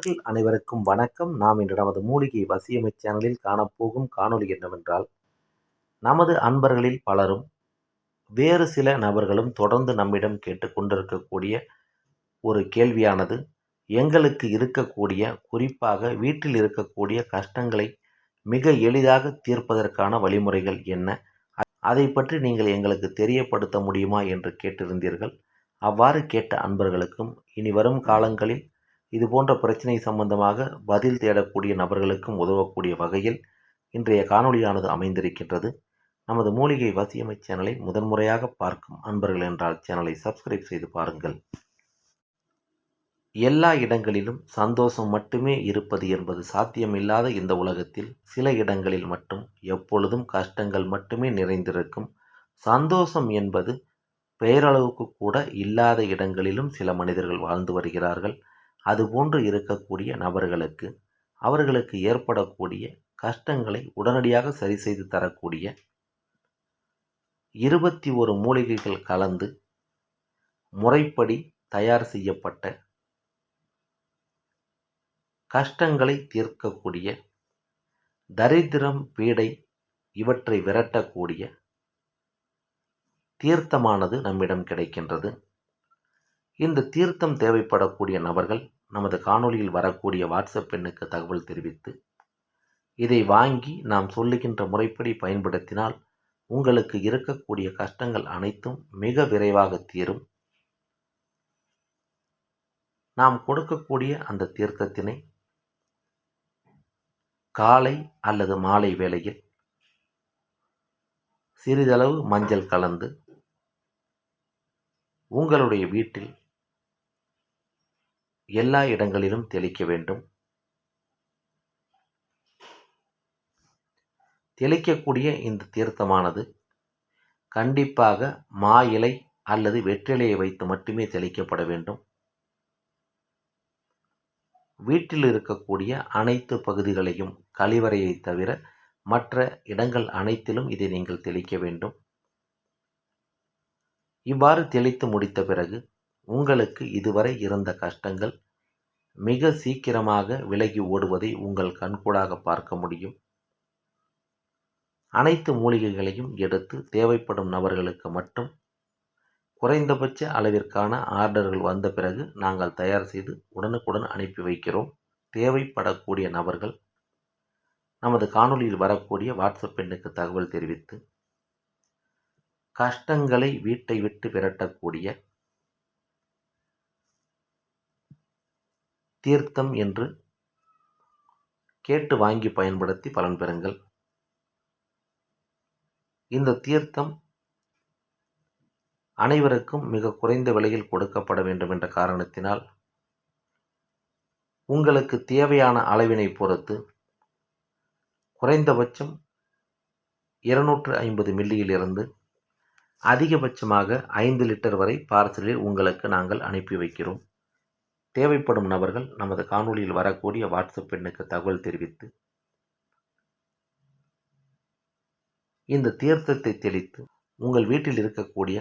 நண்பர்கள் அனைவருக்கும் வணக்கம். நாம் இன்று நமது மூலிகை வசியமை சேனலில் காணப்போகும் காணொளி என்னவென்றால் நமது அன்பர்களில் பலரும் வேறு சில நபர்களும் தொடர்ந்து நம்மிடம் கேட்டுக்கொண்டிருக்கக்கூடிய ஒரு கேள்வியானது எங்களுக்கு இருக்கக்கூடிய குறிப்பாக வீட்டில் இருக்கக்கூடிய கஷ்டங்களை மிக எளிதாக தீர்ப்பதற்கான வழிமுறைகள் என்ன? அதை பற்றி நீங்கள் எங்களுக்கு தெரியப்படுத்த முடியுமா? என்று கேட்டிருந்தீர்கள். அவ்வாறு கேட்ட அன்பர்களுக்கும் இனி வரும் காலங்களில் இது போன்ற பிரச்சனை சம்பந்தமாக பதில் தேடக்கூடிய நபர்களுக்கும் உதவக்கூடிய வகையில் இன்றைய காணொளியானது அமைந்திருக்கின்றது. நமது மூலிகை வசியமை சேனலை முதன்முறையாக பார்க்கும் அன்பர்கள் என்றால் சேனலை சப்ஸ்கிரைப் செய்து பாருங்கள். எல்லா இடங்களிலும் சந்தோஷம் மட்டுமே இருப்பது என்பது சாத்தியமில்லாத இந்த உலகத்தில் சில இடங்களில் மட்டும் எப்பொழுதும் கஷ்டங்கள் மட்டுமே நிறைந்திருக்கும். சந்தோஷம் என்பது பெயரளவுக்கு கூட இல்லாத இடங்களிலும் சில மனிதர்கள் வாழ்ந்து வருகிறார்கள். அதுபோன்று இருக்கக்கூடிய நபர்களுக்கு அவர்களுக்கு ஏற்படக்கூடிய கஷ்டங்களை உடனடியாக சரி செய்து தரக்கூடிய இருபத்தி ஒரு மூலிகைகள் கலந்து முறைப்படி தயார் செய்யப்பட்ட கஷ்டங்களை தீர்க்கக்கூடிய தரித்திரம் பீடை இவற்றை விரட்டக்கூடிய தீர்த்தமானது நம்மிடம் கிடைக்கின்றது. இந்த தீர்த்தம் தேவைப்படக்கூடிய நபர்கள் நமது காணொளியில் வரக்கூடிய வாட்ஸ்அப் எண்ணுக்கு தகவல் தெரிவித்து இதை வாங்கி நாம் சொல்லுகின்ற முறைப்படி பயன்படுத்தினால் உங்களுக்கு இருக்கக்கூடிய கஷ்டங்கள் அனைத்தும் மிக விரைவாக தீரும். நாம் கொடுக்கக்கூடிய அந்த தீர்த்தத்தினை காலை அல்லது மாலை வேளையில் சிறிதளவு மஞ்சள் கலந்து உங்களுடைய வீட்டில் எல்லா இடங்களிலும் தெளிக்க வேண்டும். தெளிக்கக்கூடிய இந்த தீர்த்தமானது கண்டிப்பாக மா இலை அல்லது வெற்றிலையை வைத்து மட்டுமே தெளிக்கப்பட வேண்டும். வீட்டில் இருக்கக்கூடிய அனைத்து பகுதிகளையும் கழிவறையை தவிர மற்ற இடங்கள் அனைத்திலும் இதை நீங்கள் தெளிக்க வேண்டும். இவ்வாறு தெளித்து முடித்த பிறகு உங்களுக்கு இதுவரை இருந்த கஷ்டங்கள் மிக சீக்கிரமாக விலகி ஓடுவதை உங்கள் கண்கூடாக பார்க்க முடியும். அனைத்து மூலிகைகளையும் எடுத்து தேவைப்படும் நபர்களுக்கு மட்டும் குறைந்தபட்ச அளவிற்கான ஆர்டர்கள் வந்த பிறகு நாங்கள் தயார் செய்து உடனுக்குடன் அனுப்பி வைக்கிறோம். தேவைப்படக்கூடிய நபர்கள் நமது காணொலியில் வரக்கூடிய வாட்ஸ்அப் எண்ணுக்கு தகவல் தெரிவித்து கஷ்டங்களை வீட்டை விட்டு விரட்டக்கூடிய தீர்த்தம் என்று கேட்டு வாங்கி பயன்படுத்தி பலன் பெறுங்கள். இந்த தீர்த்தம் அனைவருக்கும் மிக குறைந்த விலையில் கொடுக்கப்பட வேண்டும் என்ற காரணத்தினால் உங்களுக்கு தேவையான அளவினை பொறுத்து குறைந்தபட்சம் இருநூற்று ஐம்பது மில்லியிலிருந்து அதிகபட்சமாக ஐந்து லிட்டர் வரை பார்சலில் உங்களுக்கு நாங்கள் அனுப்பி வைக்கிறோம். தேவைப்படும் நபர்கள் நமது காணொளியில் வரக்கூடிய வாட்ஸ்அப் எண்ணுக்கு தகவல் தெரிவித்து இந்த தீர்த்தத்தை தெளித்து உங்கள் வீட்டில் இருக்கக்கூடிய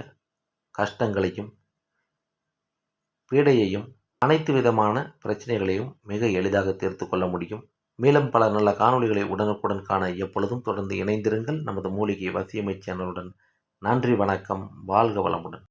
கஷ்டங்களையும் பீடையையும் அனைத்து விதமான பிரச்சனைகளையும் மிக எளிதாக தீர்த்து கொள்ள முடியும். மேலும் பல நல்ல காணொளிகளை உடனுக்குடன் காண எப்பொழுதும் தொடர்ந்து இணைந்திருங்கள். நமது மூலிகை வசியமை சேனலுடன் நன்றி வணக்கம். வாழ்க வளமுடன்.